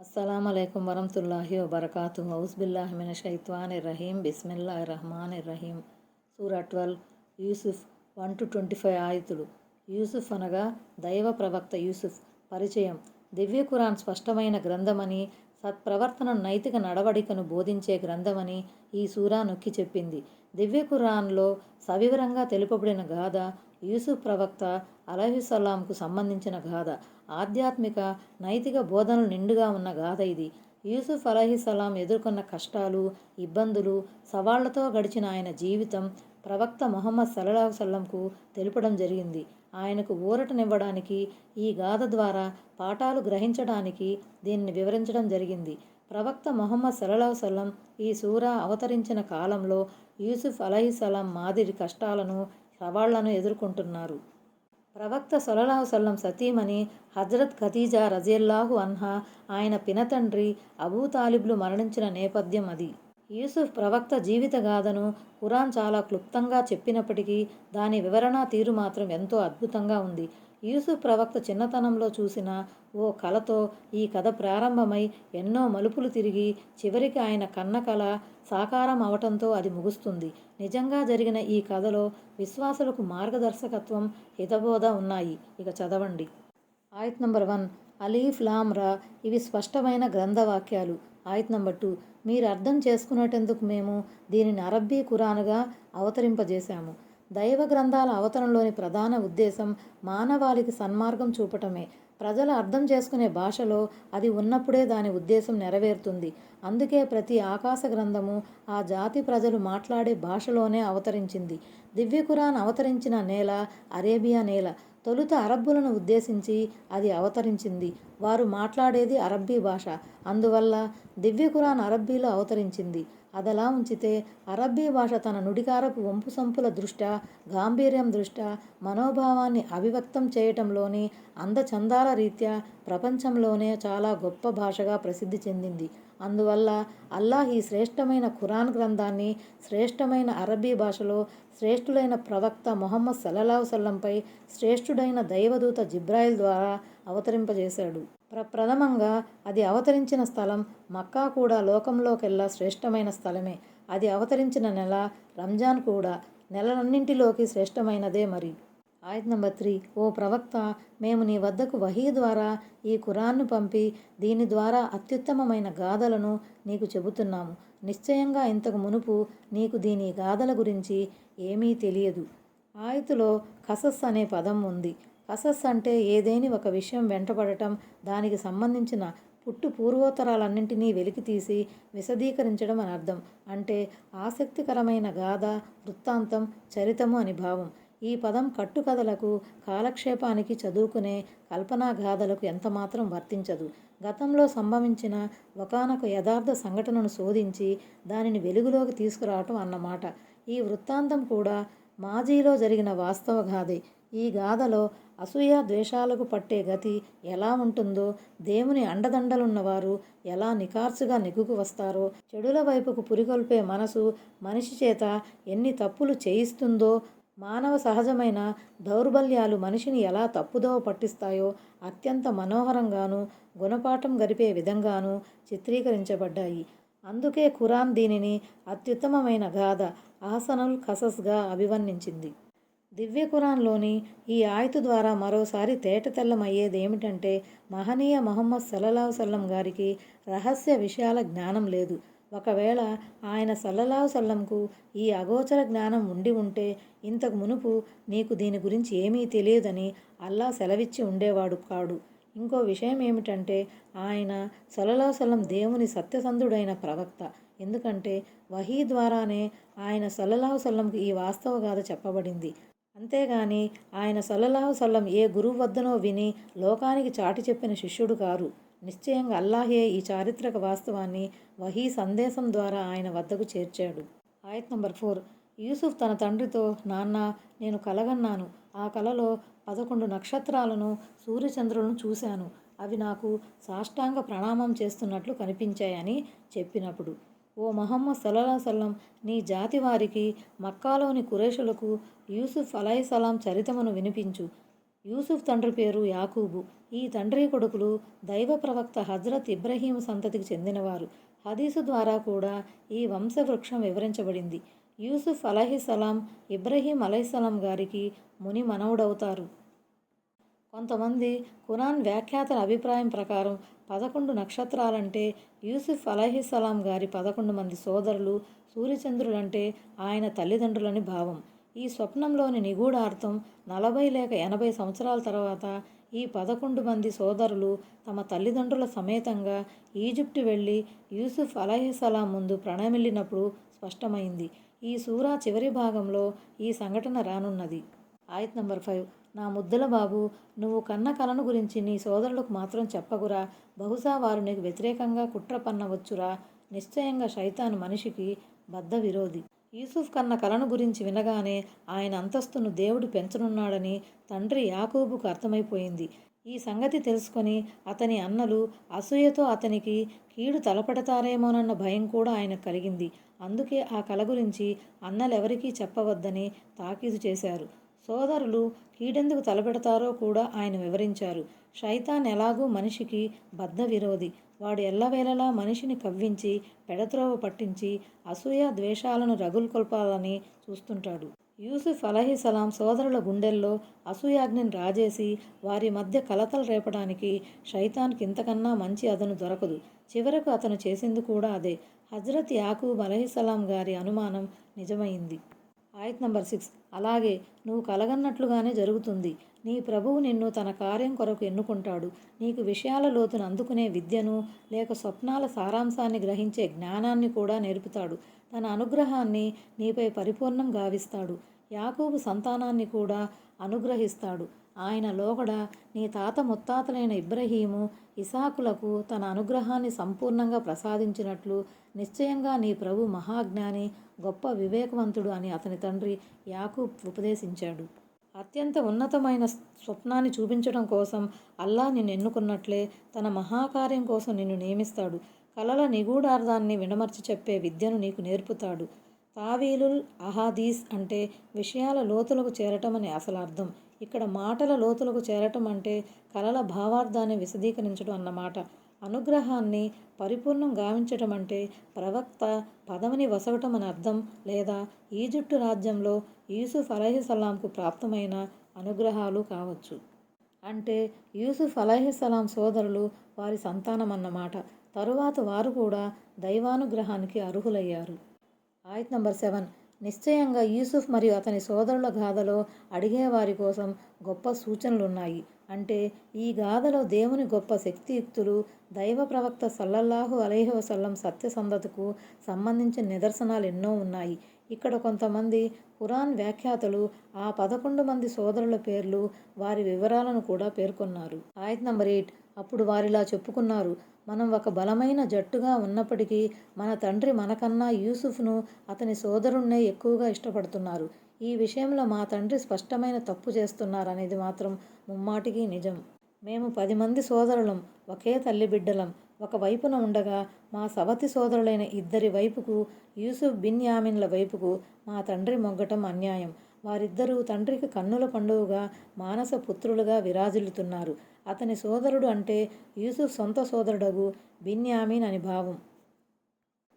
అస్సలం అయికం వరహతుల్లాహి వబర్కాతు హౌస్బిల్లాహిమిన షైత్వాన్ రహీం బిస్మిల్లా రహమాన్ రహీం సూరా twelve. Yusuf one two twenty five ఆయుతులు. Yusuf అనగా దైవ ప్రవక్త యూసుఫ్. పరిచయం. దివ్య ఖురాన్ స్పష్టమైన గ్రంథమని సత్ప్రవర్తన నైతిక నడవడికను బోధించే గ్రంథమని ఈ సూరా నొక్కి చెప్పింది. దివ్య ఖురాన్లో సవివరంగా తెలుపబడిన గాథ యూసుఫ్ ప్రవక్త అలహిసలాంకు సంబంధించిన గాథ. ఆధ్యాత్మిక నైతిక బోధనలు నిండుగా ఉన్న గాథ ఇది. యూసుఫ్ అలహిసలాం ఎదుర్కొన్న కష్టాలు ఇబ్బందులు సవాళ్ళతో గడిచిన ఆయన జీవితం ప్రవక్త మొహమ్మద్ సల్లాహు సల్లంకు తెలుపడం జరిగింది. ఆయనకు ఊరటనివ్వడానికి ఈ గాథ ద్వారా పాఠాలు గ్రహించడానికి దీన్ని వివరించడం జరిగింది. ప్రవక్త మొహమ్మద్ సల్లాహు సల్లం ఈ సూరా అవతరించిన కాలంలో యూసుఫ్ అలహిసలాం మాదిరి కష్టాలను సవాళ్ళను ఎదుర్కొంటున్నారు. ప్రవక్త సొలలాహు సల్లం సతీమణి హజరత్ ఖతీజా రజేల్లాహు అన్హా ఆయన పినతండ్రి అబూ తాలిబ్లు మరణించిన నేపథ్యం అది. యూసుఫ్ ప్రవక్త జీవిత గాథను ఖురాన్ చాలా క్లుప్తంగా చెప్పినప్పటికీ దాని వివరణ తీరు మాత్రం ఎంతో అద్భుతంగా ఉంది. యూసుఫ్ ప్రవక్త చిన్నతనంలో చూసిన ఓ కళతో ఈ కథ ప్రారంభమై ఎన్నో మలుపులు తిరిగి చివరికి ఆయన కన్న కళ సాకారం అవటంతో అది ముగుస్తుంది. నిజంగా జరిగిన ఈ కథలో విశ్వాసులకు మార్గదర్శకత్వం హితబోధ ఉన్నాయి. ఇక చదవండి. ఆయత్ నంబర్ వన్ అలీఫ్ లామ్ రా ఇవి స్పష్టమైన గ్రంథవాక్యాలు. ఆయత్ నంబర్ టూ మీరు అర్థం చేసుకునేటందుకు మేము దీనిని అరబ్బీ ఖురానుగా అవతరింపజేశాము. దైవ గ్రంథాల అవతరణలోని ప్రధాన ఉద్దేశం మానవాళికి సన్మార్గం చూపటమే. ప్రజలు అర్థం చేసుకునే భాషలో అది ఉన్నప్పుడే దాని ఉద్దేశం నెరవేరుతుంది. అందుకే ప్రతి ఆకాశ గ్రంథము ఆ జాతి ప్రజలు మాట్లాడే భాషలోనే అవతరించింది. దివ్య ఖురాన్ అవతరించిన నేల అరేబియా నేల. తొలుత అరబ్బులను ఉద్దేశించి అది అవతరించింది. వారు మాట్లాడేది అరబ్బీ భాష. అందువల్ల దివ్య ఖురాన్ అరబ్బీలో అవతరించింది. అదలా ఉంచితే అరబ్బీ భాష తన నుడికారపు వంపు సంపుల దృష్ట్యా గాంభీర్యం దృష్ట్యా మనోభావాన్ని అభివ్యక్తం చేయటంలోని అందచందాల రీత్యా ప్రపంచంలోనే చాలా గొప్ప భాషగా ప్రసిద్ధి చెందింది. అందువల్ల అల్లాహ్ ఈ శ్రేష్టమైన ఖురాన్ గ్రంథాన్ని శ్రేష్టమైన అరబ్బీ భాషలో శ్రేష్ఠుడైన ప్రవక్త మొహమ్మద్ సల్లల్లాహు సల్లంపై శ్రేష్ఠుడైన దైవదూత జిబ్రాయిల్ ద్వారా అవతరింపజేశాడు. ప్ర ప్రథమంగా అది అవతరించిన స్థలం మక్కా కూడా లోకంలోకెల్లా శ్రేష్టమైన స్థలమే. అది అవతరించిన నెల రంజాన్ కూడా నెలలన్నింటిలోకి శ్రేష్టమైనదే మరి. ఆయత్ నంబర్ త్రీ ఓ ప్రవక్త మేము నీ వద్దకు వహీ ద్వారా ఈ ఖురాన్ను పంపి దీని ద్వారా అత్యుత్తమమైన గాథలను నీకు చెబుతున్నాము. నిశ్చయంగా ఇంతకు మునుపు నీకు దీని గాథల గురించి ఏమీ తెలియదు. ఆయతులో కసస్ అనే పదం ఉంది. అసస్ అంటే ఏదేని ఒక విషయం వెంటపడటం దానికి సంబంధించిన పుట్టు పూర్వోత్తరాలన్నింటినీ వెలికితీసి విశదీకరించడం అని అర్థం. అంటే ఆసక్తికరమైన గాథ వృత్తాంతం చరితము అని భావం. ఈ పదం కట్టుకథలకు కాలక్షేపానికి చదువుకునే కల్పనా గాథలకు ఎంతమాత్రం వర్తించదు. గతంలో సంభవించిన ఒకనొక యథార్థ సంఘటనను శోధించి దానిని వెలుగులోకి తీసుకురావటం అన్నమాట. ఈ వృత్తాంతం కూడా మాజీలో జరిగిన వాస్తవ గాథే. ఈ గాథలో అసూయ ద్వేషాలకు పట్టే గతి ఎలా ఉంటుందో దేవుని అండదండలున్నవారు ఎలా నికార్సుగా నెగ్గుకు వస్తారో చెడుల వైపుకు పురికొల్పే మనసు మనిషి చేత ఎన్ని తప్పులు చేయిస్తుందో మానవ సహజమైన దౌర్బల్యాలు మనిషిని ఎలా తప్పుదోవ పట్టిస్తాయో అత్యంత మనోహరంగాను గుణపాఠం గరిపే విధంగాను చిత్రీకరించబడ్డాయి. అందుకే ఖురాన్ దీనిని అత్యుత్తమమైన గాథ ఆసనుల్ ఖసస్గా అభివర్ణించింది. దివ్య ఖురాన్లోని ఈ ఆయతు ద్వారా మరోసారి తేటతెల్లమయ్యేది ఏమిటంటే మహనీయ మహమ్మద్ సల్లల్లాహు సల్లం గారికి రహస్య విషయాల జ్ఞానం లేదు. ఒకవేళ ఆయన సల్లల్లాహు సల్లంకు ఈ అగోచర జ్ఞానం ఉండి ఉంటే ఇంతకు మునుపు నీకు దీని గురించి ఏమీ తెలియదని అల్లా సెలవిచ్చి ఉండేవాడు కాడు. ఇంకో విషయం ఏమిటంటే ఆయన సల్లల్లాహు సల్లం దేవుని సత్యసంధుడైన ప్రవక్త. ఎందుకంటే వహీ ద్వారానే ఆయన సల్లల్లాహు సల్లంకు ఈ వాస్తవ గాథ చెప్పబడింది. అంతేగాని ఆయన సల్లల్లాహు సల్లం ఏ గురువు వద్దనో విని లోకానికి చాటి చెప్పిన శిష్యుడు కారు. నిశ్చయంగా అల్లాహే ఈ చారిత్రక వాస్తవాన్ని వహీ సందేశం ద్వారా ఆయన వద్దకు చేర్చాడు. ఆయత్ నంబర్ ఫోర్. యూసుఫ్ తన తండ్రితో నాన్న నేను కలగన్నాను. ఆ కలలో పదకొండు నక్షత్రాలను సూర్యచంద్రులను చూశాను. అవి నాకు సాష్టాంగ ప్రణామం చేస్తున్నట్లు కనిపించాయని చెప్పినప్పుడు ఓ మహమ్మద్ సల్లా సల్లం నీ జాతి వారికి మక్కాలోని కురేషులకు యూసుఫ్ అలైసలాం చరితమును వినిపించు. యూసుఫ్ తండ్రి పేరు యాకూబు. ఈ తండ్రి కొడుకులు దైవ ప్రవక్త హజ్రత్ ఇబ్రహీం సంతతికి చెందినవారు. హదీసు ద్వారా కూడా ఈ వంశవృక్షం వివరించబడింది. యూసుఫ్ అలహిసలాం ఇబ్రహీం అలహిసలాం గారికి ముని మనవుడవుతారు. కొంతమంది ఖురాన్ వ్యాఖ్యాతల అభిప్రాయం ప్రకారం పదకొండు నక్షత్రాలంటే యూసుఫ్ అలహిసలాం గారి పదకొండు మంది సోదరులు సూర్యచంద్రులంటే ఆయన తల్లిదండ్రులని భావం. ఈ స్వప్నంలోని నిగూఢ అర్థం నలభై లేక ఎనభై సంవత్సరాల తర్వాత ఈ పదకొండు మంది సోదరులు తమ తల్లిదండ్రుల సమేతంగా ఈజిప్టు వెళ్ళి యూసుఫ్ అలహీసలాం ముందు ప్రణమిల్లినప్పుడు స్పష్టమైంది. ఈ సూరా చివరి భాగంలో ఈ సంఘటన రానున్నది. ఆయత్ నంబర్ ఫైవ్. నా ముద్దుల బాబు నువ్వు కన్న కలను గురించి నీ సోదరులకు మాత్రం చెప్పకురా బహుశా వారు నీకు వ్యతిరేకంగా కుట్ర పన్నవచ్చురా. నిశ్చయంగా శైతాను మనిషికి బద్ధ విరోధి. యూసుఫ్ కన్న కలను గురించి వినగానే ఆయన అంతస్తును దేవుడు పెంచనున్నాడని తండ్రి యాకూబుకు అర్థమైపోయింది. ఈ సంగతి తెలుసుకొని అతని అన్నలు అసూయతో అతనికి కీడు తలపెడతారేమోనన్న భయం కూడా ఆయనకు కలిగింది. అందుకే ఆ కల గురించి అన్నలెవరికీ చెప్పవద్దని తాకీదు చేశారు. సోదరులు కీడెందుకు తలపెడతారో కూడా ఆయన వివరించారు. శైతాన్ ఎలాగూ మనిషికి బద్ధ విరోధి వాడు ఎల్లవేళలా మనిషిని కవ్వించి పెడత్రోవ పట్టించి అసూయ ద్వేషాలను రగులుకొల్పాలని చూస్తుంటాడు. యూసుఫ్ అలహీసలాం సోదరుల గుండెల్లో అసూయాగ్నిని రాజేసి వారి మధ్య కలతలు రేపడానికి శైతాన్కి ఇంతకన్నా మంచి అదను దొరకదు. చివరకు అతను చేసింది కూడా అదే. హజ్రత్ యాకూబ్ అలహీసలాం గారి అనుమానం నిజమైంది. ఆయత్ నంబర్ సిక్స్. అలాగే నువ్వు కలగన్నట్లుగానే జరుగుతుంది. నీ ప్రభువు నిన్ను తన కార్యం కొరకు ఎన్నుకుంటాడు. నీకు విషయాల లోతును అందుకునే విద్యను లేక స్వప్నాల సారాంశాన్ని గ్రహించే జ్ఞానాన్ని కూడా నేర్పుతాడు. తన అనుగ్రహాన్ని నీపై పరిపూర్ణం గావిస్తాడు. యాకూబు సంతానాన్ని కూడా అనుగ్రహిస్తాడు. ఆయన లోగడ నీ తాత ముత్తాతలైన ఇబ్రహీము ఇసాకులకు తన అనుగ్రహాన్ని సంపూర్ణంగా ప్రసాదించినట్లు నిశ్చయంగా నీ ప్రభు మహాజ్ఞాని గొప్ప వివేకవంతుడు అని అతని తండ్రి యాకూబ్ ఉపదేశించాడు. అత్యంత ఉన్నతమైన స్వప్నాన్ని చూపించడం కోసం అల్లా నిన్ను ఎన్నుకున్నట్లే తన మహాకార్యం కోసం నిన్ను నియమిస్తాడు. కలల నిగూఢార్థాన్ని విడమర్చి చెప్పే విద్యను నీకు నేర్పుతాడు. తావీలుల్ అహాదీస్ అంటే విషయాల లోతులకు చేరటం అని అసలు అర్థం. ఇక్కడ మాటల లోతులకు చేరటం అంటే కలల భావార్థాన్ని విశదీకరించడం అన్నమాట. అనుగ్రహాన్ని పరిపూర్ణం గావించటం అంటే ప్రవక్త పదవిని వసగటం అని అర్థం లేదా ఈజిప్టు రాజ్యంలో యూసుఫ్ అలహిసలాంకు ప్రాప్తమైన అనుగ్రహాలు కావచ్చు. అంటే యూసుఫ్ అలహిసలాం సోదరులు వారి సంతానం అన్నమాట. తరువాత వారు కూడా దైవానుగ్రహానికి అర్హులయ్యారు. ఆయత్ నంబర్ సెవెన్. నిశ్చయంగా యూసుఫ్ మరియు అతని సోదరుల గాథలో అడిగేవారి కోసం గొప్ప సూచనలున్నాయి. అంటే ఈ గాథలో దేవుని గొప్ప శక్తియుక్తులు దైవ ప్రవక్త సల్లల్లాహు అలహి వసల్లం సత్యసంధతకు సంబంధించిన నిదర్శనాలు ఎన్నో ఉన్నాయి. ఇక్కడ కొంతమంది ఖురాన్ వ్యాఖ్యాతలు ఆ పదకొండు మంది సోదరుల పేర్లు వారి వివరాలను కూడా పేర్కొన్నారు. ఆయత్ నంబర్ ఎయిట్. అప్పుడు వారిలా చెప్పుకున్నారు మనం ఒక బలమైన జట్టుగా ఉన్నప్పటికీ మన తండ్రి మనకన్నా యూసుఫ్ను అతని సోదరుణ్ణే ఎక్కువగా ఇష్టపడుతున్నారు. ఈ విషయంలో మా తండ్రి స్పష్టమైన తప్పు చేస్తున్నారనేది మాత్రం ముమ్మాటికి నిజం. మేము పది మంది సోదరులం ఒకే తల్లి బిడ్డలం. ఒక వైపున ఉండగా మా సవతి సోదరులైన ఇద్దరి వైపుకు యూసుఫ్ బిన్ యామిన్ల వైపుకు మా తండ్రి మొగ్గటం అన్యాయం. వారిద్దరూ తండ్రికి కన్నుల పండువుగా మానస పుత్రులుగా విరాజిల్లుతున్నారు. అతని సోదరుడు అంటే యూసుఫ్ సొంత సోదరుడగు బిన్యామీన్ అని భావం.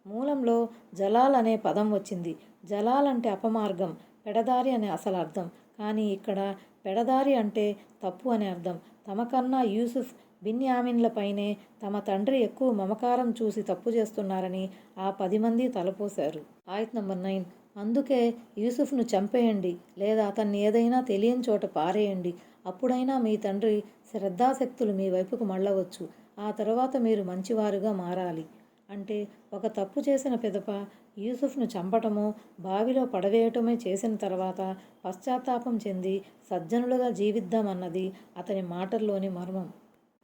మూలంలో జలాల్ అనే పదం వచ్చింది. జలాల్ అంటే అపమార్గం పెడదారి అనే అసలు అర్థం. కానీ ఇక్కడ పెడదారి అంటే తప్పు అనే అర్థం. తమకన్నా యూసుఫ్ బిన్యామిన్లపైనే తమ తండ్రి ఎక్కువ మమకారం చూసి తప్పు చేస్తున్నారని ఆ పది మంది తలపోశారు. ఆయత్ నంబర్ నైన్. అందుకే యూసుఫ్ను చంపేయండి లేదా అతన్ని ఏదైనా తెలియని చోట పారేయండి. అప్పుడైనా మీ తండ్రి శ్రద్ధాశక్తులు మీ వైపుకు మళ్ళవచ్చు. ఆ తర్వాత మీరు మంచివారుగా మారాలి. అంటే ఒక తప్పు చేసిన పిదప యూసుఫ్ను చంపటమో బావిలో పడవేయటమే చేసిన తర్వాత పశ్చాత్తాపం చెంది సజ్జనులుగా జీవిద్దామన్నది అతని మాటల్లోని మర్మం.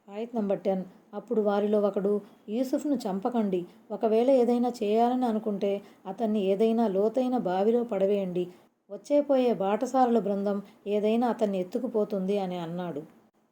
ఆయత్ నంబర్ టెన్ అప్పుడు వారిలో ఒకడు యూసుఫ్ను చంపకండి. ఒకవేళ ఏదైనా చేయాలని అనుకుంటే అతన్ని ఏదైనా లోతైన బావిలో పడవేయండి. వచ్చేపోయే బాటసారుల బృందం ఏదైనా అతన్ని ఎత్తుకుపోతుంది అని అన్నాడు.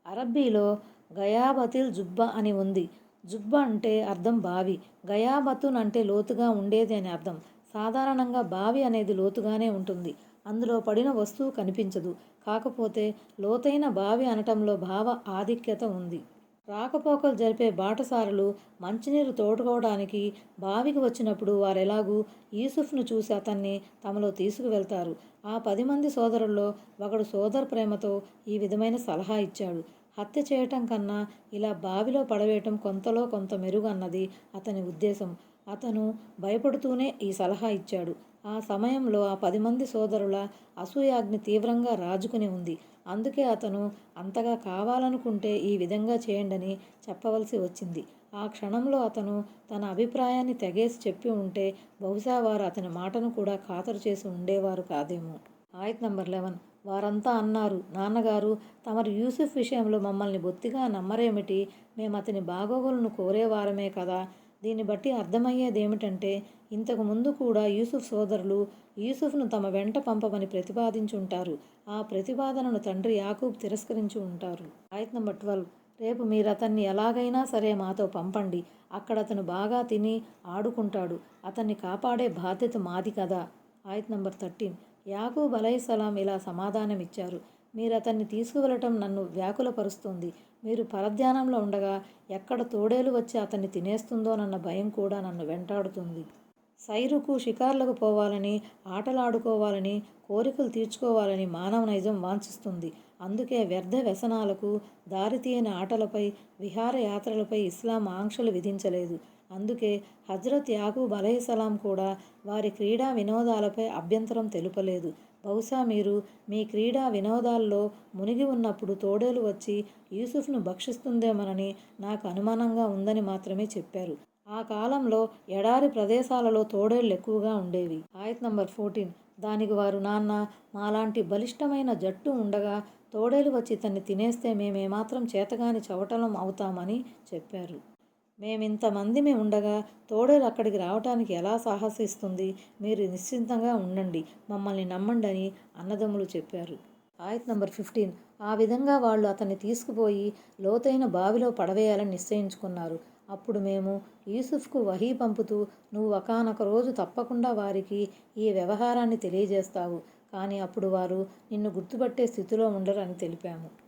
అరబ్బీలో గయాబతిల్ జుబ్బా అని ఉంది. జుబ్బా అంటే అర్థం బావి. గయాబతున్ అంటే లోతుగా ఉండేది అని అర్థం. సాధారణంగా బావి అనేది లోతుగానే ఉంటుంది. అందులో పడిన వస్తువు కనిపించదు. కాకపోతే లోతైన బావి అనటంలో భావ ఆధిక్యత ఉంది. రాకపోకలు జరిపే బాటసారులు మంచినీరు తోడుకోవడానికి బావికి వచ్చినప్పుడు వారెలాగూ యూసుఫ్ను చూసి అతన్ని తమలో తీసుకువెళ్తారు. ఆ పది మంది సోదరుల్లో ఒకడు సోదర ప్రేమతో ఈ విధమైన సలహా ఇచ్చాడు. హత్య చేయటం కన్నా ఇలా బావిలో పడవేయటం కొంతలో కొంత మెరుగు అన్నది అతని ఉద్దేశం. అతను భయపడుతూనే ఈ సలహా ఇచ్చాడు. ఆ సమయంలో ఆ పది మంది సోదరుల అసూయాగ్ని తీవ్రంగా రాజుకుని ఉంది. అందుకే అతను అంతగా కావాలనుకుంటే ఈ విధంగా చేయండని చెప్పవలసి వచ్చింది. ఆ క్షణంలో అతను తన అభిప్రాయాన్ని తెగేసి చెప్పి ఉంటే బహుశా వారు అతని మాటను కూడా ఖాతరు చేసి ఉండేవారు కాదేమో. ఆయత్ నంబర్ లెవెన్. వారంతా అన్నారు నాన్నగారు తమరు యూసుఫ్ విషయంలో మమ్మల్ని బొత్తిగా నమ్మరేమిటి? మేము అతని బాగోగులను కోరేవారమే కదా. దీన్ని బట్టి అర్థమయ్యేది ఏమిటంటే ఇంతకు ముందు కూడా యూసుఫ్ సోదరులు యూసుఫ్ను తమ వెంట పంపమని ప్రతిపాదించుంటారు. ఆ ప్రతిపాదనను తండ్రి యాకూబ్ తిరస్కరించి ఉంటారు. ఆయత్ నంబర్ ట్వెల్వ్. రేపు మీరు అతన్ని ఎలాగైనా సరే మాతో పంపండి. అక్కడ అతను బాగా తిని ఆడుకుంటాడు. అతన్ని కాపాడే బాధ్యత మాది కదా. ఆయత్ నంబర్ థర్టీన్. యాకూబ్ అలైసలాం ఇలా సమాధానమిచ్చారు. మీరు అతన్ని తీసుకువెళ్ళటం నన్ను వ్యాకులపరుస్తుంది. మీరు పరధ్యానంలో ఉండగా ఎక్కడ తోడేలు వచ్చి అతన్ని తినేస్తుందోనన్న భయం కూడా నన్ను వెంటాడుతుంది. సైరుకు షికార్లకు పోవాలని ఆటలాడుకోవాలని కోరికలు తీర్చుకోవాలని మానవ నైజం వాంఛిస్తుంది. అందుకే వ్యర్థ వ్యసనాలకు దారితీయని ఆటలపై విహారయాత్రలపై ఇస్లాం ఆంక్షలు విధించలేదు. అందుకే హజ్రత్ యాకూబ్ అలహిసలాం కూడా వారి క్రీడా వినోదాలపై అభ్యంతరం తెలుపలేదు. బహుశా మీరు మీ క్రీడా వినోదాల్లో మునిగి ఉన్నప్పుడు తోడేలు వచ్చి యూసుఫ్ను భక్షిస్తుందేమోనని నాకు అనుమానంగా ఉందని మాత్రమే చెప్పారు. ఆ కాలంలో ఎడారి ప్రదేశాలలో తోడేళ్ళు ఎక్కువగా ఉండేవి. ఆయత్ నంబర్ ఫోర్టీన్. దానికి వారు నాన్న మాలాంటి బలిష్టమైన జట్టు ఉండగా తోడేలు వచ్చి తన్ని తినేస్తే మేమేమాత్రం చేతగాని చవటలం అవుతామని చెప్పారు. మేమింతమందిమి ఉండగా తోడేలు అక్కడికి రావటానికి ఎలా సాహసిస్తుంది మీరు నిశ్చింతంగా ఉండండి మమ్మల్ని నమ్మండి అని అన్నదమ్ములు చెప్పారు. ఆయత్ నంబర్ ఫిఫ్టీన్. ఆ విధంగా వాళ్ళు అతన్ని తీసుకుపోయి లోతైన బావిలో పడవేయాలని నిశ్చయించుకున్నారు. అప్పుడు మేము యూసుఫ్కు వహీ పంపుతూ నువ్వు ఒకానొక రోజు తప్పకుండా వారికి ఈ వ్యవహారాన్ని తెలియజేస్తావు. కానీ అప్పుడు వారు నిన్ను గుర్తుపట్టే స్థితిలో ఉండరు అని తెలిపాము.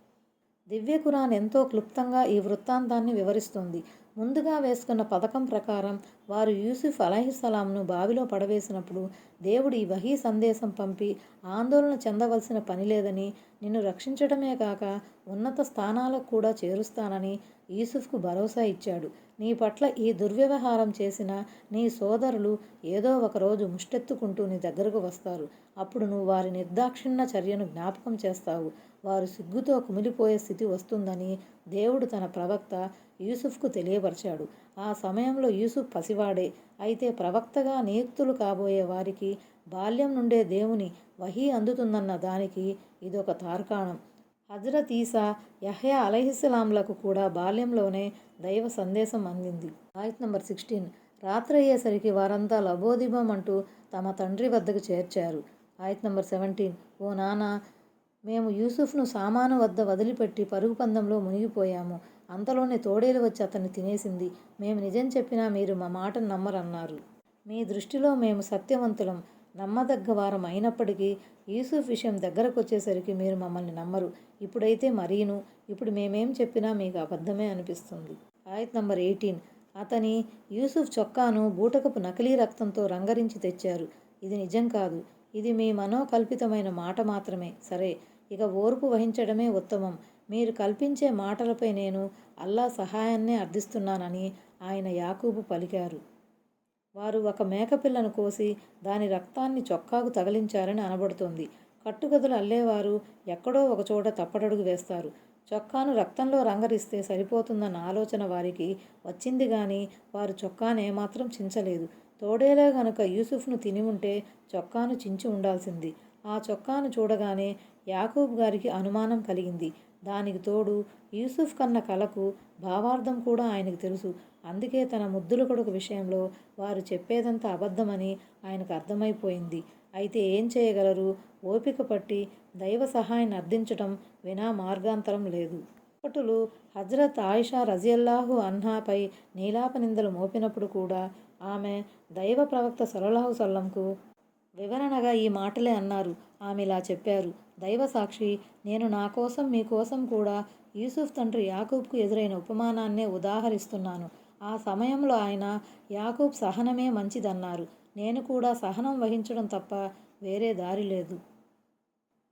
దివ్య ఖురాన్ ఎంతో క్లుప్తంగా ఈ వృత్తాంతాన్ని వివరిస్తుంది. ముందుగా వేసుకున్న పథకం ప్రకారం వారు యూసుఫ్ అలహిస్సలాంను బావిలో పడవేసినప్పుడు దేవుడు ఈ వహీ సందేశం పంపి ఆందోళన చెందవలసిన పని లేదని నిన్ను రక్షించడమే కాక ఉన్నత స్థానాలకు కూడా చేరుస్తానని యూసుఫ్కు భరోసా ఇచ్చాడు. నీ పట్ల ఈ దుర్వ్యవహారం చేసిన నీ సోదరులు ఏదో ఒకరోజు ముష్టెత్తుకుంటూ నీ దగ్గరకు వస్తారు. అప్పుడు నువ్వు వారి నిర్దాక్షిణ్య చర్యను జ్ఞాపకం చేస్తావు. వారు సిగ్గుతో కుమిలిపోయే స్థితి వస్తుందని దేవుడు తన ప్రవక్త యూసుఫ్కు తెలియపరిచాడు. ఆ సమయంలో యూసుఫ్ పసివాడే. అయితే ప్రవక్తగా నియుక్తులు కాబోయే వారికి బాల్యం నుండే దేవుని వహీ అందుతుందన్న దానికి ఇదొక తార్కాణం. హజరత్ ఈసా యహ్యా అలహిస్లాంలకు కూడా బాల్యంలోనే దైవ సందేశం అందింది. ఆయత్ నంబర్ సిక్స్టీన్. రాత్రి అయ్యేసరికి వారంతా లబోదిబం అంటూ తమ తండ్రి వద్దకు చేర్చారు. ఆయత్ నంబర్ సెవెంటీన్. ఓ నాన్న మేము యూసుఫ్ను సామాను వద్ద వదిలిపెట్టి పరుగు పందంలో మునిగిపోయాము. అంతలోనే తోడేలు వచ్చి అతన్ని తినేసింది. మేము నిజం చెప్పినా మీరు మా మాటను నమ్మరన్నారు. మీ దృష్టిలో మేము సత్యవంతులం. నమ్మదగ్గ వారం అయినప్పటికీ యూసుఫ్ విషయం దగ్గరకు వచ్చేసరికి మీరు మమ్మల్ని నమ్మరు. ఇప్పుడైతే మరీను. ఇప్పుడు మేమేం చెప్పినా మీకు అబద్ధమే అనిపిస్తుంది. ఆయత్ నంబర్ ఎయిటీన్. అతని యూసుఫ్ చొక్కాను బూటకపు నకిలీ రక్తంతో రంగరించి తెచ్చారు. ఇది నిజం కాదు. ఇది మీ మనోకల్పితమైన మాట మాత్రమే. సరే ఇక ఓర్పు వహించడమే ఉత్తమం. మీరు కల్పించే మాటలపై నేను అల్లా సహాయాన్నే అర్థిస్తున్నానని ఆయన యాకూబు పలికారు. వారు ఒక మేకపిల్లను కోసి దాని రక్తాన్ని చొక్కాకు తగిలించారని అనబడుతోంది. కట్టుగదులు అల్లేవారు ఎక్కడో ఒకచోట తప్పటడుగు వేస్తారు. చొక్కాను రక్తంలో రంగరిస్తే సరిపోతుందన్న ఆలోచన వారికి వచ్చింది కానీ వారు చొక్కాను ఏమాత్రం చించలేదు. తోడేలా గనుక యూసుఫ్ను తిని ఉంటే చొక్కాను చించి ఉండాల్సింది. ఆ చొక్కాను చూడగానే యాకూబ్ గారికి అనుమానం కలిగింది. దానికి తోడు యూసుఫ్ కన్న కలకు భావార్థం కూడా ఆయనకు తెలుసు. అందుకే తన ముద్దుల కొడుకు విషయంలో వారు చెప్పేదంతా అబద్ధమని ఆయనకు అర్థమైపోయింది. అయితే ఏం చేయగలరు? ఓపిక పట్టి దైవ సహాయాన్ని అర్థించటం వినా మార్గాంతరం లేదు. ఒకటులు హజ్రత్ ఆయిషా రజియల్లాహు అన్హాపై నీలాప నిందలు మోపినప్పుడు కూడా ఆమె దైవ ప్రవక్త సలలాహు సల్లంకు వివరణగా ఈ మాటలే అన్నారు. ఆమె ఇలా చెప్పారు. దైవ సాక్షి నేను నా కోసం మీకోసం కూడా యూసుఫ్ తండ్రి యాకూబ్కు ఎదురైన ఉపమానాన్నే ఉదాహరిస్తున్నాను. ఆ సమయంలో ఆయన యాకూబ్ సహనమే మంచిదన్నారు. నేను కూడా సహనం వహించడం తప్ప వేరే దారి లేదు.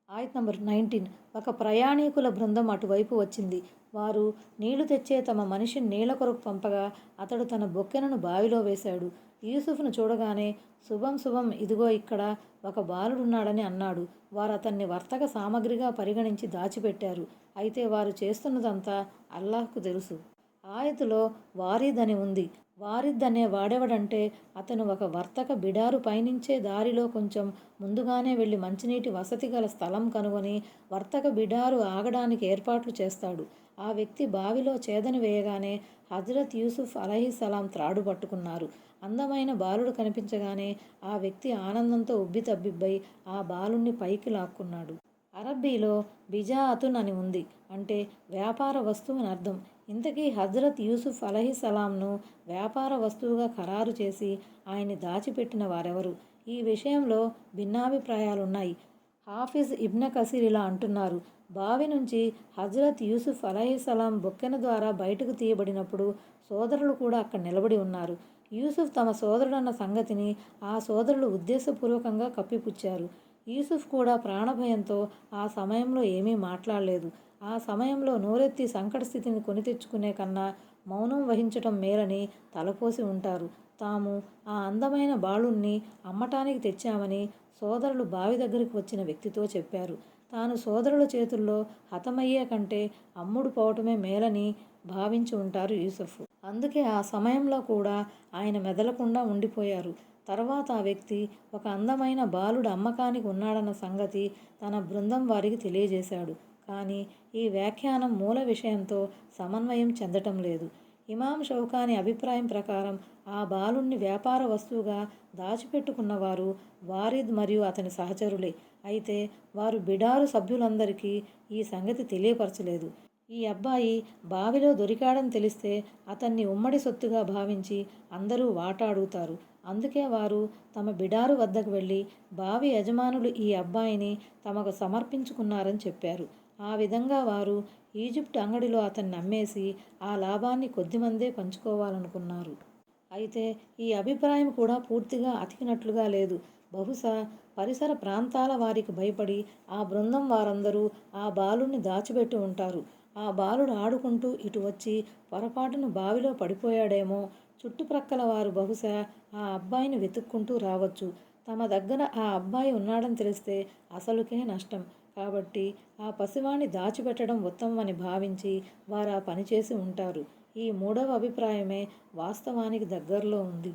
ఆయత్ నంబర్ నైన్టీన్. ఒక ప్రయాణీకుల బృందం అటువైపు వచ్చింది. వారు నీళ్ళు తెచ్చే తమ మనిషిని నీళ్ళ కొరకు పంపగా అతడు తన బొక్కెనను బావిలో వేశాడు. యూసుఫ్ను చూడగానే శుభం శుభం ఇదిగో ఇక్కడ ఒక బాలుడున్నాడని అన్నాడు. వారు అతన్ని వర్తక సామగ్రిగా పరిగణించి దాచిపెట్టారు. అయితే వారు చేస్తున్నదంతా అల్లాహ్కు తెలుసు. ఆయతులో వారిదని ఉంది. వారిద్దనే వాడెవడంటే అతను ఒక వర్తక బిడారు పయనించే దారిలో కొంచెం ముందుగానే వెళ్ళి మంచినీటి వసతి గల స్థలం కనుగొని వర్తక బిడారు ఆగడానికి ఏర్పాట్లు చేస్తాడు. ఆ వ్యక్తి బావిలో చేదని వేయగానే హజరత్ యూసుఫ్ అలహీసలాం త్రాడు పట్టుకున్నారు. అందమైన బాలుడు కనిపించగానే ఆ వ్యక్తి ఆనందంతో ఉబ్బితబ్బిబ్బై ఆ బాలుణ్ణి పైకి లాక్కున్నాడు. అరబ్బీలో బిజాఅతున్ అని ఉంది అంటే వ్యాపార వస్తువు అని అర్థం. ఇంతకీ హజరత్ యూసుఫ్ అలహీసలాంను వ్యాపార వస్తువుగా ఖరారు చేసి ఆయన్ని దాచిపెట్టిన వారెవరు? ఈ విషయంలో భిన్నాభిప్రాయాలున్నాయి. హాఫిజ్ ఇబ్న కసీర్ ఇలా అంటున్నారు. బావి నుంచి హజరత్ యూసుఫ్ అలహిసలాం బొక్కెన ద్వారా బయటకు తీయబడినప్పుడు సోదరులు కూడా అక్కడ నిలబడి ఉన్నారు. యూసుఫ్ తమ సోదరుడన్న సంగతిని ఆ సోదరులు ఉద్దేశపూర్వకంగా కప్పిపుచ్చారు. యూసుఫ్ కూడా ప్రాణభయంతో ఆ సమయంలో ఏమీ మాట్లాడలేదు. ఆ సమయంలో నోరెత్తి సంకట స్థితిని కొని తెచ్చుకునే కన్నా మౌనం వహించటం మేలని తలపోసి ఉంటారు. తాము ఆ అందమైన బాలుణ్ణి అమ్మటానికి తెచ్చామని సోదరులు బావి దగ్గరికి వచ్చిన వ్యక్తితో చెప్పారు. తాను సోదరుల చేతుల్లో హతమయ్యే కంటే అమ్ముడు పోవటమే మేలని భావించి ఉంటారు యూసఫ్. అందుకే ఆ సమయంలో కూడా ఆయన మెదలకుండా ఉండిపోయారు. తర్వాత ఆ వ్యక్తి ఒక అందమైన బాలుడు అమ్మకానికి ఉన్నాడన్న సంగతి తన బృందం వారికి తెలియజేశాడు. కానీ ఈ వ్యాఖ్యానం మూల విషయంతో సమన్వయం చెందటం లేదు. ఇమాం షౌకాని అభిప్రాయం ప్రకారం ఆ బాలుణ్ణి వ్యాపార వస్తువుగా దాచిపెట్టుకున్నవారు వారిద్ మరియు అతని సహచరులే. అయితే వారు బిడారు సభ్యులందరికీ ఈ సంగతి తెలియపరచలేదు. ఈ అబ్బాయి బావిలో దొరికాడని తెలిస్తే అతన్ని ఉమ్మడి సొత్తుగా భావించి అందరూ వాటా అడుగుతారు అందుకే వారు తమ బిడారు వద్దకు వెళ్ళి బావి యజమానులు ఈ అబ్బాయిని తమకు సమర్పించుకున్నారని చెప్పారు. ఆ విధంగా వారు ఈజిప్ట్ అంగడిలో అతన్ని అమ్మేసి ఆ లాభాన్ని కొద్దిమందే పంచుకోవాలనుకున్నారు. అయితే ఈ అభిప్రాయం కూడా పూర్తిగా అతికినట్లుగా లేదు. బహుశా పరిసర ప్రాంతాల వారికి భయపడి ఆ బృందం వారందరూ ఆ బాలుని దాచిపెట్టి ఉంటారు. ఆ బాలుడు ఆడుకుంటూ ఇటు వచ్చి పొరపాటును బావిలో పడిపోయాడేమో. చుట్టుప్రక్కల వారు బహుశా ఆ అబ్బాయిని వెతుక్కుంటూ రావచ్చు. తమ దగ్గర ఆ అబ్బాయి ఉన్నాడని తెలిస్తే అసలుకే నష్టం. కాబట్టి ఆ పసివాణ్ణి దాచిపెట్టడం ఉత్తమమని భావించి వారు ఆ పని చేసి ఉంటారు. ఈ మూడవ అభిప్రాయమే వాస్తవానికి దగ్గరలో ఉంది.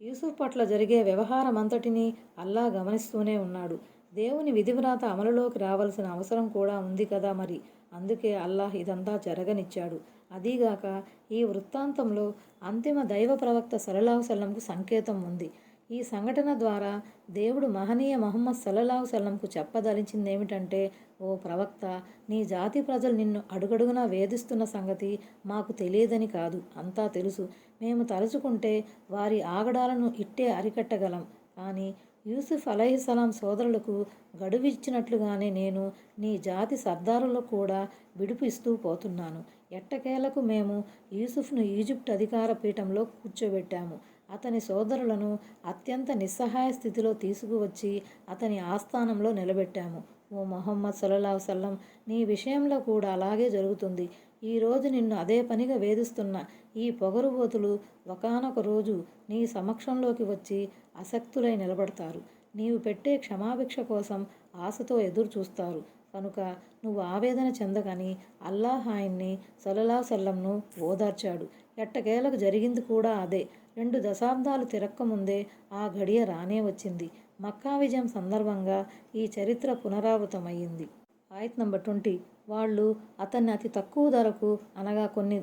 యూసుఫ్ పట్ల జరిగే వ్యవహారం అంతటినీ అల్లా గమనిస్తూనే ఉన్నాడు. దేవుని విధివ్రాత అమలులోకి రావాల్సిన అవసరం కూడా ఉంది కదా మరి? అందుకే అల్లాహ్ ఇదంతా జరగనిచ్చాడు. అదీగాక ఈ వృత్తాంతంలో అంతిమ దైవ ప్రవక్త సలలాహుసల్లంకు సంకేతం ఉంది. ఈ సంఘటన ద్వారా దేవుడు మహనీయ మహమ్మద్ సల్లల్లాహు సల్లంకు చెప్పదలిచింది ఏమిటంటే ఓ ప్రవక్త నీ జాతి ప్రజలు నిన్ను అడుగడుగునా వేధిస్తున్న సంగతి మాకు తెలియదని కాదు. అంతా తెలుసు. మేము తలుచుకుంటే వారి ఆగడాలను ఇట్టే అరికట్టగలం. కానీ యూసుఫ్ అలహిసలాం సోదరులకు గడువు ఇచ్చినట్లుగానే నేను నీ జాతి సర్దారులకు కూడా విడుపు ఇస్తూ పోతున్నాను. ఎట్టకేలకు మేము యూసుఫ్ను ఈజిప్ట్ అధికార పీఠంలో కూర్చోబెట్టాము. అతని సోదరులను అత్యంత నిస్సహాయ స్థితిలో తీసుకువచ్చి అతని ఆస్థానంలో నిలబెట్టాము. ఓ మొహమ్మద్ సల్లాహు సల్లం నీ విషయంలో కూడా అలాగే జరుగుతుంది. ఈరోజు నిన్ను అదే పనిగా వేధిస్తున్న. ఈ పొగరుబోతులు ఒకనొక రోజు నీ సమక్షంలోకి వచ్చి అసక్తులై నిలబడతారు. నీవు పెట్టే క్షమాభిక్ష కోసం ఆశతో ఎదురు చూస్తారు కనుక నువ్వు ఆవేదన చెందగని అల్లాహ్ ఆయన్ని సలలా సల్లంను ఓదార్చాడు. ఎట్టకేలకు జరిగింది కూడా అదే. రెండు దశాబ్దాలు తిరక్కముందే ఆ గడియ రానే వచ్చింది. మక్కా విజయం సందర్భంగా ఈ చరిత్ర పునరావృతమయ్యింది. ఆయత్ నంబర్ ట్వంటీ. వాళ్ళు అతన్ని అతి తక్కువ ధరకు అనగా కొన్ని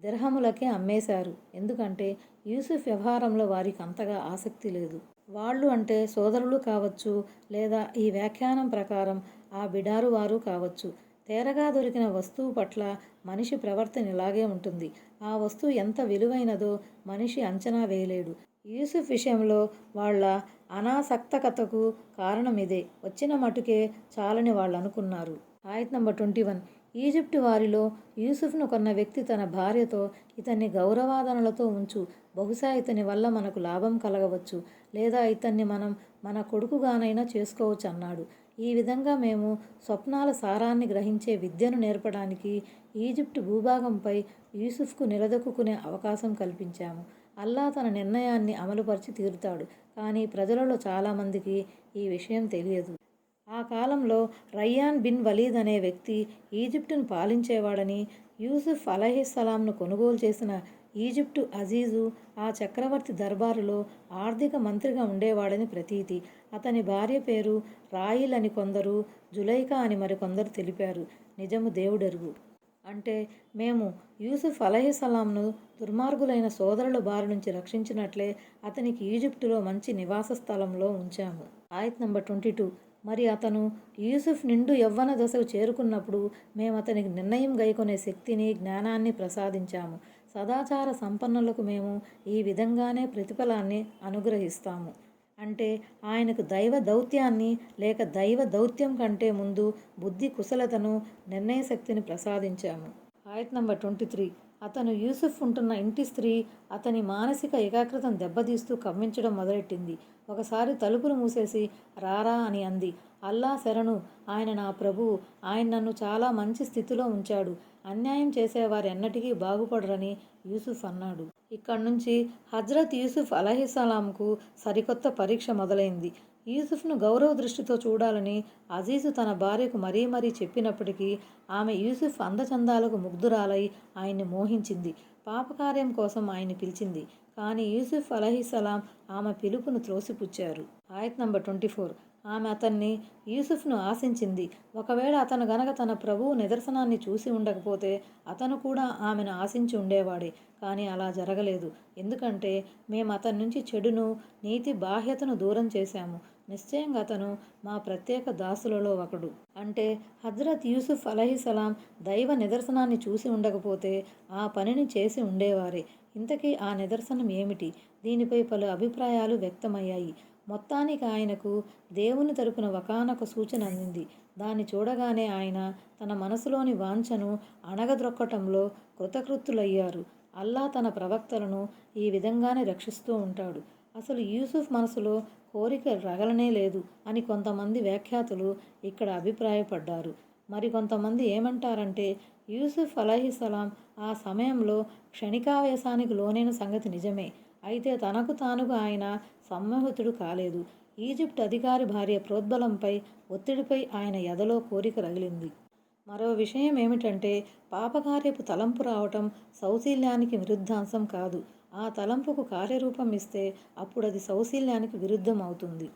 దిర్హములకే అమ్మేశారు. ఎందుకంటే యూసుఫ్ వ్యవహారంలో వారికి అంతగా ఆసక్తి లేదు. వాళ్ళు అంటే సోదరులు కావచ్చు లేదా ఈ వ్యాఖ్యానం ప్రకారం ఆ బిడారు వారు కావచ్చు. తేరగా దొరికిన వస్తువు పట్ల మనిషి ప్రవర్తన ఇలాగే ఉంటుంది. ఆ వస్తువు ఎంత విలువైనదో మనిషి అంచనా వేయలేడు. యూసుఫ్ విషయంలో వాళ్ళ అనాసక్తకతకు కారణం ఇదే వచ్చిన మటుకే చాలని వాళ్ళు అనుకున్నారు. ఆయత్ నంబర్ ట్వంటీ వన్. ఈజిప్టు వారిలో యూసుఫ్ను కొన్న వ్యక్తి తన భార్యతో ఇతన్ని గౌరవాదనలతో ఉంచు. బహుశా ఇతని వల్ల మనకు లాభం కలగవచ్చు లేదా ఇతన్ని మనం మన కొడుకుగానైనా చేసుకోవచ్చు అన్నాడు. ఈ విధంగా మేము స్వప్నాల సారాన్ని గ్రహించే విద్యను నేర్పడానికి ఈజిప్టు భూభాగంపై యూసుఫ్కు నిలదొక్కునే అవకాశం కల్పించాము. అల్లా తన నిర్ణయాన్ని అమలుపరిచి తీరుతాడు. కానీ ప్రజలలో చాలామందికి ఈ విషయం తెలియదు. ఆ కాలంలో రయ్యాన్ బిన్ వలీద్ అనే వ్యక్తి ఈజిప్టును పాలించేవాడని యూసుఫ్ అలహిస్సలాంను కొనుగోలు చేసిన ఈజిప్టు అజీజు ఆ చక్రవర్తి దర్బారులో ఆర్థిక మంత్రిగా ఉండేవాడని ప్రతీతి. అతని భార్య పేరు రాయిల్ అని కొందరు జులైకా అని మరికొందరు తెలిపారు. నిజము దేవుడెరుగు. అంటే మేము యూసుఫ్ అలహిసలాంను దుర్మార్గులైన సోదరుల బారి నుంచి రక్షించినట్లే అతనికి ఈజిప్టులో మంచి నివాస స్థలంలో ఉంచాము. ఆయత్ నంబర్ ట్వంటీ టూ. మరి అతను యూసుఫ్ నిండు యవ్వన దశకు చేరుకున్నప్పుడు మేము అతనికి నిర్ణయం గైకొనే శక్తిని జ్ఞానాన్ని ప్రసాదించాము. సదాచార సంపన్నులకు మేము ఈ విధంగానే ప్రతిఫలాన్ని అనుగ్రహిస్తాము. అంటే ఆయనకు దైవ దౌత్యాన్ని లేక దైవ దౌత్యం కంటే ముందు బుద్ధి కుశలతను నిర్ణయ శక్తిని ప్రసాదించాము. ఆయత్ నంబర్ ట్వంటీ త్రీ. అతను యూసుఫ్ ఉంటున్న ఇంటి స్త్రీ అతని మానసిక ఏకాగ్రతను దెబ్బతీస్తూ కవ్వించడం మొదలెట్టింది. ఒకసారి తలుపులు మూసేసి రారా అని అంది. అల్లా శరణు ఆయన నా ప్రభువు ఆయన నన్ను చాలా మంచి స్థితిలో ఉంచాడు. అన్యాయం చేసేవారు ఎన్నటికీ బాగుపడరని యూసుఫ్ అన్నాడు. ఇక్కడి నుంచి హజ్రత్ యూసుఫ్ అలహిస్సలాంకు సరికొత్త పరీక్ష మొదలైంది. యూసుఫ్ను గౌరవ దృష్టితో చూడాలని అజీజు తన భార్యకు మరీ మరీ చెప్పినప్పటికీ ఆమె యూసుఫ్ అందచందాలకు ముగ్ధురాలై ఆయన్ని మోహించింది. పాపకార్యం కోసం ఆయన్ని పిలిచింది. కానీ యూసుఫ్ అలహీసలాం ఆమె పిలుపును త్రోసిపుచ్చారు. ఆయత్ నంబర్ ట్వంటీ ఫోర్. ఆమె అతన్ని యూసుఫ్ను ఆశించింది. ఒకవేళ అతను గనక తన ప్రభువు నిదర్శనాన్ని చూసి ఉండకపోతే అతను కూడా ఆమెను ఆశించి ఉండేవాడే. కానీ అలా జరగలేదు. ఎందుకంటే మేము అతని నుంచి చెడును నీతి బాహ్యతను దూరం చేశాము. నిశ్చయంగా అతను మా ప్రత్యేక దాసులలో ఒకడు. అంటే హజ్రత్ యూసుఫ్ అలహిసలాం దైవ నిదర్శనాన్ని చూసి ఉండకపోతే ఆ పనిని చేసి ఉండేవారే. ఇంతకీ ఆ నిదర్శనం ఏమిటి? దీనిపై పలు అభిప్రాయాలు వ్యక్తమయ్యాయి. మొత్తానికి ఆయనకు దేవుని తరపున ఒకనొక సూచన అందింది. దాన్ని చూడగానే ఆయన తన మనసులోని వాంఛను అణగద్రొక్కటంలో కృతకృత్తులయ్యారు. అల్లా తన ప్రవక్తలను ఈ విధంగానే రక్షిస్తూ ఉంటాడు. అసలు యూసుఫ్ మనసులో కోరిక రగలనే లేదు అని కొంతమంది వ్యాఖ్యాతులు ఇక్కడ అభిప్రాయపడ్డారు. మరికొంతమంది ఏమంటారంటే యూసుఫ్ అలహిసలాం ఆ సమయంలో క్షణికావేశానికి లోనైన సంగతి నిజమే. అయితే తనకు తానుగా ఆయన సమ్మోహితుడు కాలేదు. ఈజిప్ట్ అధికారి భార్య ప్రోద్బలంపై ఒత్తిడిపై ఆయన ఎదలో కోరిక రగిలింది. మరో విషయం ఏమిటంటే పాపకార్యపు తలంపు రావటం సౌశీల్యానికి విరుద్ధాంశం కాదు. ఆ తలంపుకు కార్యరూపం ఇస్తే అప్పుడు అది సౌశీల్యానికి విరుద్ధం అవుతుంది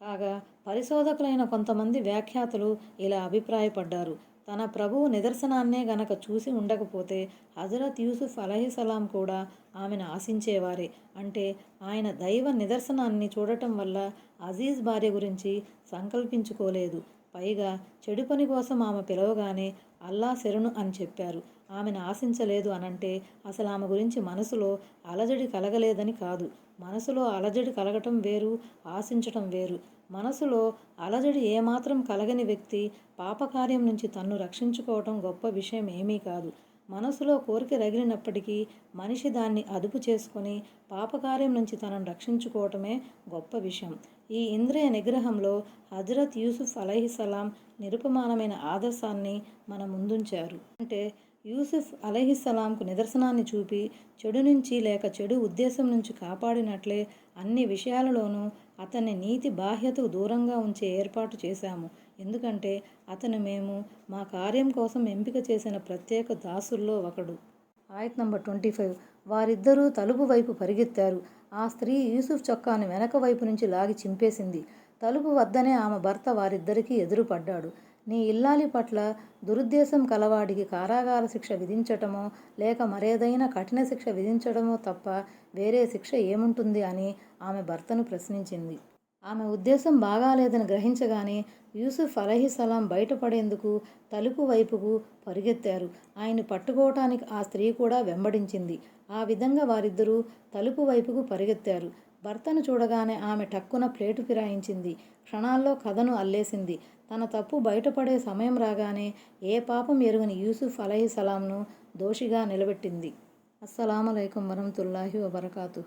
కాగా పరిశోధకులైన కొంతమంది వ్యాఖ్యాతలు ఇలా అభిప్రాయపడ్డారు. తన ప్రభువు నిదర్శనాన్నే గనక చూసి ఉండకపోతే హజరత్ యూసుఫ్ అలహిసలాం కూడా ఆమెను ఆశించేవారే. అంటే ఆయన దైవ నిదర్శనాన్ని చూడటం వల్ల అజీజ్ భార్య గురించి సంకల్పించుకోలేదు. పైగా చెడు పని కోసం ఆమె పిలవగానే అల్లా శరణు అని చెప్పారు. ఆమెను ఆశించలేదు అనంటే అసలు ఆమె గురించి మనసులో అలజడి కలగలేదని కాదు. మనసులో అలజడి కలగటం వేరు ఆశించటం వేరు. మనసులో అలజడి ఏమాత్రం కలగని వ్యక్తి పాపకార్యం నుంచి తన్ను రక్షించుకోవటం గొప్ప విషయం ఏమీ కాదు. మనసులో కోరిక రగిలినప్పటికీ మనిషి దాన్ని అదుపు చేసుకొని పాపకార్యం నుంచి తనను రక్షించుకోవటమే గొప్ప విషయం. ఈ ఇంద్రియ నిగ్రహంలో హజరత్ యూసుఫ్ అలహిసలాం నిరుపమానమైన ఆదర్శాన్ని మన ముందుంచారు. అంటే యూసుఫ్ అలహిస్సలాంకు నిదర్శనాన్ని చూపి చెడు నుంచి లేక చెడు ఉద్దేశం నుంచి కాపాడినట్లే అన్ని విషయాలలోనూ అతన్ని నీతి బాహ్యతకు దూరంగా ఉంచే ఏర్పాటు చేశాము. ఎందుకంటే అతను మేము మా కార్యం కోసం ఎంపిక చేసిన ప్రత్యేక దాసుల్లో ఒకడు. ఆయత్ నంబర్ ట్వంటీ ఫైవ్. వారిద్దరూ తలుపు వైపు పరిగెత్తారు. ఆ స్త్రీ యూసుఫ్ చొక్కాను వెనక వైపు నుంచి లాగి చింపేసింది. తలుపు వద్దనే ఆమె భర్త వారిద్దరికీ ఎదురుపడ్డాడు. నీ ఇల్లాలి పట్ల దురుద్దేశం కలవాడికి కారాగార శిక్ష విధించటమో లేక మరేదైనా కఠిన శిక్ష విధించడమో తప్ప వేరే శిక్ష ఏముంటుంది అని ఆమె భర్తను ప్రశ్నించింది. ఆమె ఉద్దేశం బాగాలేదని గ్రహించగానే యూసుఫ్ అలహిసలాం బయటపడేందుకు తలుపు వైపుకు పరిగెత్తారు. ఆయన్ని పట్టుకోవటానికి ఆ స్త్రీ కూడా వెంబడించింది. ఆ విధంగా వారిద్దరూ తలుపు వైపుకు పరిగెత్తారు. భర్తను చూడగానే ఆమె టక్కున ప్లేటు ఫిరాయించింది. క్షణాల్లో కథను అల్లేసింది. తన తప్పు బయటపడే సమయం రాగానే ఏ పాపం ఎరుగని యూసుఫ్ అలైహిసలాంను దోషిగా నిలబెట్టింది. అస్సలం అయికం వరహతుల్లాహి వబర్కాతు